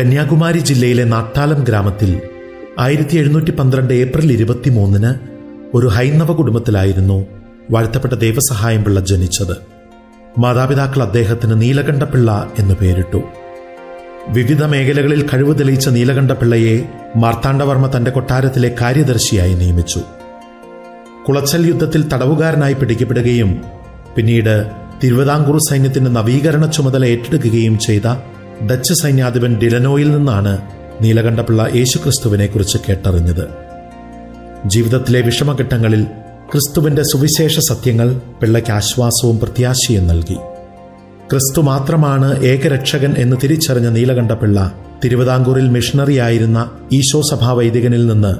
കന്യാകുമാരി ജില്ലയിലെ നാട്ടാലം ഗ്രാമത്തിൽ ആയിരത്തി എഴുന്നൂറ്റി പന്ത്രണ്ട് ഏപ്രിൽ ഇരുപത്തിമൂന്നിന് ഒരു ഹൈന്ദവ കുടുംബത്തിലായിരുന്നു വാഴ്ത്തപ്പെട്ട ദേവസഹായം പിള്ള ജനിച്ചത്. മാതാപിതാക്കൾ അദ്ദേഹത്തിന് നീലകണ്ഠപിള്ള എന്ന് പേരിട്ടു. വിവിധ മേഖലകളിൽ കഴിവ് തെളിയിച്ച നീലകണ്ഠപിള്ളയെ മാർത്താണ്ഡവർമ്മ തന്റെ കൊട്ടാരത്തിലെ കാര്യദർശിയായി നിയമിച്ചു. കുളച്ചൽ യുദ്ധത്തിൽ തടവുകാരനായി പിടിക്കപ്പെടുകയും പിന്നീട് തിരുവിതാംകൂർ സൈന്യത്തിന്റെ നവീകരണ ചുമതല ഏറ്റെടുക്കുകയും ചെയ്ത ഡച്ച് സൈന്യാധിപൻ ഡിലനോയിൽ നിന്നാണ് നീലകണ്ഠപിള്ള യേശുക്രിസ്തുവിനെ കുറിച്ച് കേട്ടറിഞ്ഞത്. ജീവിതത്തിലെ വിഷമഘട്ടങ്ങളിൽ ക്രിസ്തുവിന്റെ സുവിശേഷ സത്യങ്ങൾ പിള്ളയ്ക്ക് ആശ്വാസവും പ്രത്യാശയും നൽകി. ക്രിസ്തു മാത്രമാണ് ഏകരക്ഷകൻ എന്ന് തിരിച്ചറിഞ്ഞ നീലകണ്ഠപിള്ള തിരുവിതാംകൂറിൽ മിഷണറിയായിരുന്ന ഈശോ സഭാ വൈദികനിൽ നിന്ന്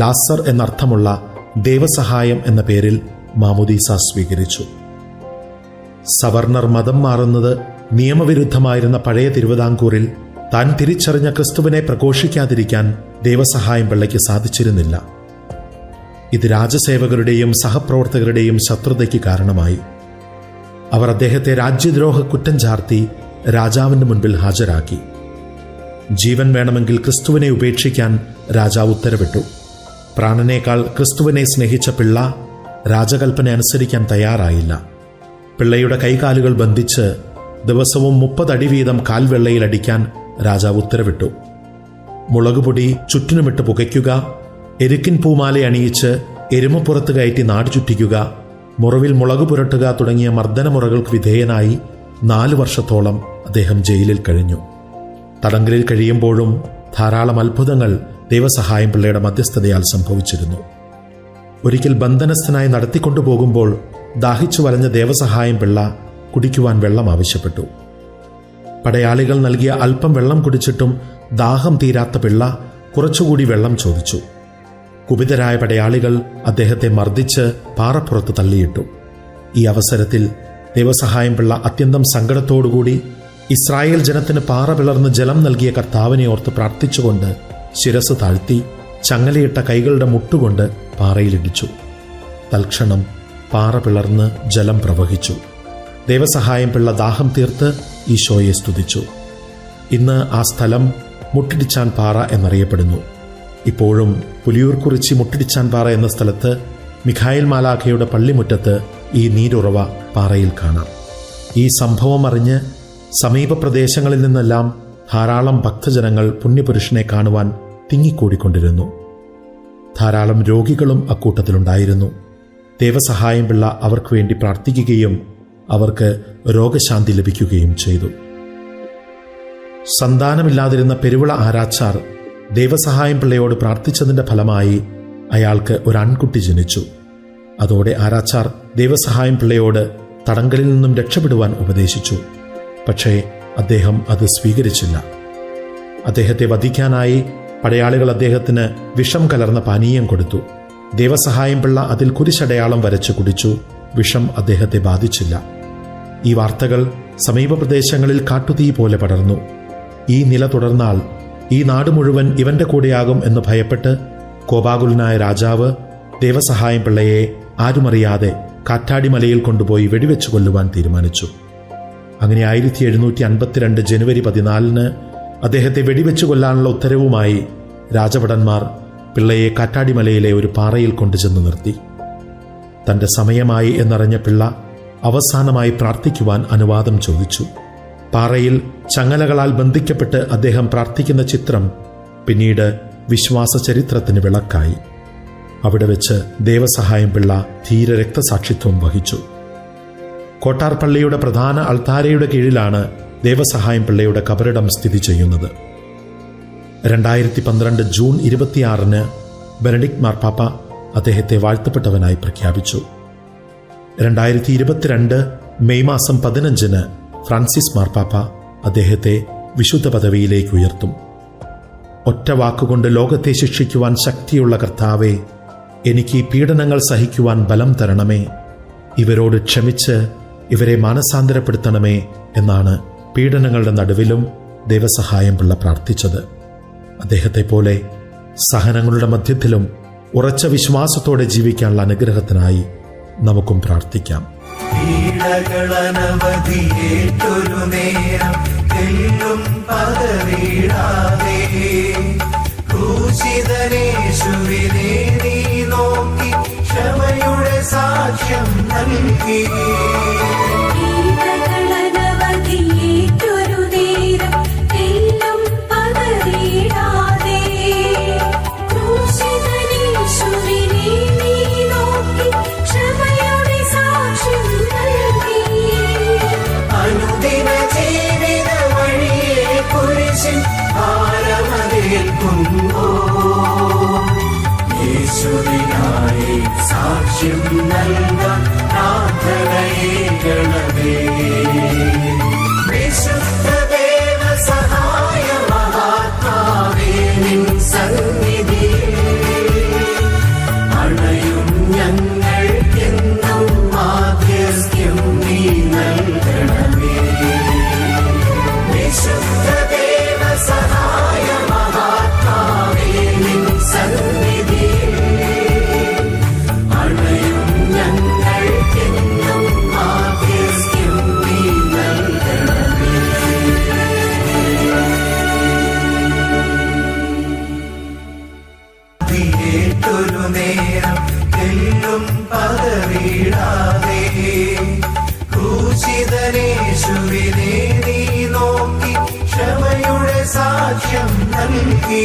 ലാസർ എന്നർത്ഥമുള്ള ദേവസഹായം എന്ന പേരിൽ മാമുദീസ സ്വീകരിച്ചു. സവർണർ മതം മാറുന്നത് നിയമവിരുദ്ധമായിരുന്ന പഴയ തിരുവിതാംകൂറിൽ താൻ തിരിച്ചറിഞ്ഞ ക്രിസ്തുവിനെ പ്രഘോഷിക്കാതിരിക്കാൻ ദൈവസഹായം പിള്ളയ്ക്ക് സാധിച്ചിരുന്നില്ല. ഇത് രാജസേവകരുടെയും സഹപ്രവർത്തകരുടെയും ശത്രുതയ്ക്ക് കാരണമായി. അവർ അദ്ദേഹത്തെ രാജ്യദ്രോഹ കുറ്റം ചാർത്തി രാജാവിന്റെ മുൻപിൽ ഹാജരാക്കി. ജീവൻ വേണമെങ്കിൽ ക്രിസ്തുവിനെ ഉപേക്ഷിക്കാൻ രാജാവ് ഉത്തരവിട്ടു. പ്രാണനേക്കാൾ ക്രിസ്തുവിനെ സ്നേഹിച്ച പിള്ള രാജകൽപ്പന അനുസരിക്കാൻ തയ്യാറായില്ല. പിള്ളയുടെ കൈകാലുകൾ ബന്ധിച്ച് ദിവസവും മുപ്പതടി വീതം കാൽവെള്ളയിൽ അടിക്കാൻ രാജാവ് ഉത്തരവിട്ടു. മുളകുപൊടി ചുറ്റിനുമിട്ട് പുകയ്ക്കുക എരുക്കിൻ പൂമാല അണിയിച്ച് എരുമപ്പുറത്ത് കയറ്റി നാട് ചുറ്റിക്കുക മുറിവിൽ മുളക് പുരട്ടുക തുടങ്ങിയ മർദ്ദനമുറകൾക്ക് വിധേയനായി നാലു വർഷത്തോളം അദ്ദേഹം ജയിലിൽ കഴിഞ്ഞു. തടങ്കലിൽ കഴിയുമ്പോഴും ധാരാളം അത്ഭുതങ്ങൾ ദൈവസഹായം പിള്ളയുടെ മധ്യസ്ഥതയാൽ സംഭവിച്ചിരുന്നു. ഒരിക്കൽ ബന്ധനസ്ഥനായി നടത്തിക്കൊണ്ടുപോകുമ്പോൾ ദാഹിച്ചു വലഞ്ഞ ദേവസഹായം പിള്ള കുടിക്കുവാൻ വെള്ളം ആവശ്യപ്പെട്ടു. പടയാളികൾ നൽകിയ അല്പം വെള്ളം കുടിച്ചിട്ടും ദാഹം തീരാത്ത പിള്ള കുറച്ചുകൂടി വെള്ളം ചോദിച്ചു. കുപിതരായ പടയാളികൾ അദ്ദേഹത്തെ മർദ്ദിച്ച് പാറപ്പുറത്ത് തള്ളിയിട്ടു. ഈ അവസരത്തിൽ ദൈവസഹായം പിള്ള അത്യന്തം സങ്കടത്തോടുകൂടി ഇസ്രായേൽ ജനത്തിന് പാറ പിളർന്ന് ജലം നൽകിയ കർത്താവിനെ ഓർത്ത് പ്രാർത്ഥിച്ചുകൊണ്ട് ശിരസ് താഴ്ത്തി ചങ്ങലയിട്ട കൈകളുടെ മുട്ടുകൊണ്ട് പാറയിലിടിച്ചു. തൽക്ഷണം പാറ പിളർന്ന് ജലം പ്രവഹിച്ചു. ദേവസഹായം പിള്ള ദാഹം തീർത്ത് ഈശോയെ സ്തുതിച്ചു. ഇന്ന് ആ സ്ഥലം മുട്ടിടിച്ചാൻ പാറ എന്നറിയപ്പെടുന്നു. ഇപ്പോഴും പുലിയൂർക്കുറിച്ചി മുട്ടിടിച്ചാൻ പാറ എന്ന സ്ഥലത്ത് മിഖായിൽ മാലാഖയുടെ പള്ളിമുറ്റത്ത് ഈ നീരുറവ പാറയിൽ കാണാം. ഈ സംഭവം അറിഞ്ഞ് സമീപ പ്രദേശങ്ങളിൽ നിന്നെല്ലാം ധാരാളം ഭക്തജനങ്ങൾ പുണ്യപുരുഷനെ കാണുവാൻ തിങ്ങിക്കൂടിക്കൊണ്ടിരുന്നു. ധാരാളം രോഗികളും അക്കൂട്ടത്തിലുണ്ടായിരുന്നു. ദേവസഹായം പിള്ള അവർക്ക് വേണ്ടി പ്രാർത്ഥിക്കുകയും അവർക്ക് രോഗശാന്തി ലഭിക്കുകയും ചെയ്തു. സന്താനമില്ലാതിരുന്ന പെരുവിള ആരാച്ചാർ ദൈവസഹായം പിള്ളയോട് പ്രാർത്ഥിച്ചതിന്റെ ഫലമായി അയാൾക്ക് ഒരു ആൺകുട്ടി ജനിച്ചു. അതോടെ ആരാച്ചാർ ദൈവസഹായം പിള്ളയോട് തടങ്കലിൽ നിന്നും രക്ഷപ്പെടുവാൻ ഉപദേശിച്ചു. പക്ഷേ അദ്ദേഹം അത് സ്വീകരിച്ചില്ല. അദ്ദേഹത്തെ വധിക്കാനായി പടയാളികൾ അദ്ദേഹത്തിന് വിഷം കലർന്ന പാനീയം കൊടുത്തു. ദൈവസഹായം പിള്ള അതിൽ കുരിശടയാളം വരച്ച് കുടിച്ചു. വിഷം അദ്ദേഹത്തെ ബാധിച്ചില്ല. ഈ വാർത്തകൾ സമീപ പ്രദേശങ്ങളിൽ കാട്ടുതീ പോലെ പടർന്നു. ഈ നില തുടർന്നാൽ ഈ നാട് മുഴുവൻ ഇവന്റെ കൂടെയാകും എന്ന് ഭയപ്പെട്ട് കോപാകുലനായ രാജാവ് ദേവസഹായം പിള്ളയെ ആരുമറിയാതെ കാറ്റാടിമലയിൽ കൊണ്ടുപോയി വെടിവെച്ചു കൊല്ലുവാൻ തീരുമാനിച്ചു. അങ്ങനെ ആയിരത്തി എഴുന്നൂറ്റി അൻപത്തിരണ്ട് ജനുവരി പതിനാലിന് അദ്ദേഹത്തെ വെടിവെച്ചു കൊല്ലാനുള്ള ഉത്തരവുമായി രാജഭടന്മാർ പിള്ളയെ കാറ്റാടിമലയിലെ ഒരു പാറയിൽ കൊണ്ടുചെന്ന് നിർത്തി. തന്റെ സമയമായി എന്നറിഞ്ഞ പിള്ള അവസാനമായി പ്രാർത്ഥിക്കുവാൻ അനുവാദം ചോദിച്ചു. പാറയിൽ ചങ്ങലകളാൽ ബന്ധിക്കപ്പെട്ട് അദ്ദേഹം പ്രാർത്ഥിക്കുന്ന ചിത്രം പിന്നീട് വിശ്വാസ ചരിത്രത്തിന് വിളക്കായി. അവിടെ വെച്ച് ദേവസഹായം പിള്ള ധീര രക്തസാക്ഷിത്വം വഹിച്ചു. കോട്ടാർപള്ളിയുടെ പ്രധാന അൾത്താരയുടെ കീഴിലാണ് ദേവസഹായം പിള്ളയുടെ കബറിടം സ്ഥിതി ചെയ്യുന്നത്. രണ്ടായിരത്തി പന്ത്രണ്ട് ജൂൺ ഇരുപത്തിയാറിന് ബെനഡിക് മാർപ്പാപ്പ അദ്ദേഹത്തെ വാഴ്ത്തപ്പെട്ടവനായി പ്രഖ്യാപിച്ചു. രണ്ടായിരത്തി ഇരുപത്തിരണ്ട് മെയ് മാസം പതിനഞ്ചിന് ഫ്രാൻസിസ് മാർപ്പാപ്പ അദ്ദേഹത്തെ വിശുദ്ധ പദവിയിലേക്ക് ഉയർത്തും. ഒറ്റ വാക്കുകൊണ്ട് ലോകത്തെ ശിക്ഷിക്കുവാൻ ശക്തിയുള്ള കർത്താവെ എനിക്ക് ഈ പീഡനങ്ങൾ സഹിക്കുവാൻ ബലം തരണമേ. ഇവരോട് ക്ഷമിച്ച് ഇവരെ മാനസാന്തരപ്പെടുത്തണമേ എന്നാണ് പീഡനങ്ങളുടെ നടുവിലും ദൈവസഹായം പിള്ള പ്രാർത്ഥിച്ചത്. അദ്ദേഹത്തെ പോലെ സഹനങ്ങളുടെ മധ്യത്തിലും ഉറച്ച വിശ്വാസത്തോടെ ജീവിക്കാനുള്ള അനുഗ്രഹത്തിനായി നമുക്കും പ്രാർത്ഥിക്കാം. എല്ലും നീ നോക്കി ക്ഷമയുടെ സാക്ഷ്യം നൽകി. നേരം തെല്ലും പതറിടാതെ ക്രൂശിതനേശുവിനെ നീ നോക്കി ക്ഷമയുടെ സാക്ഷ്യം നൽകി.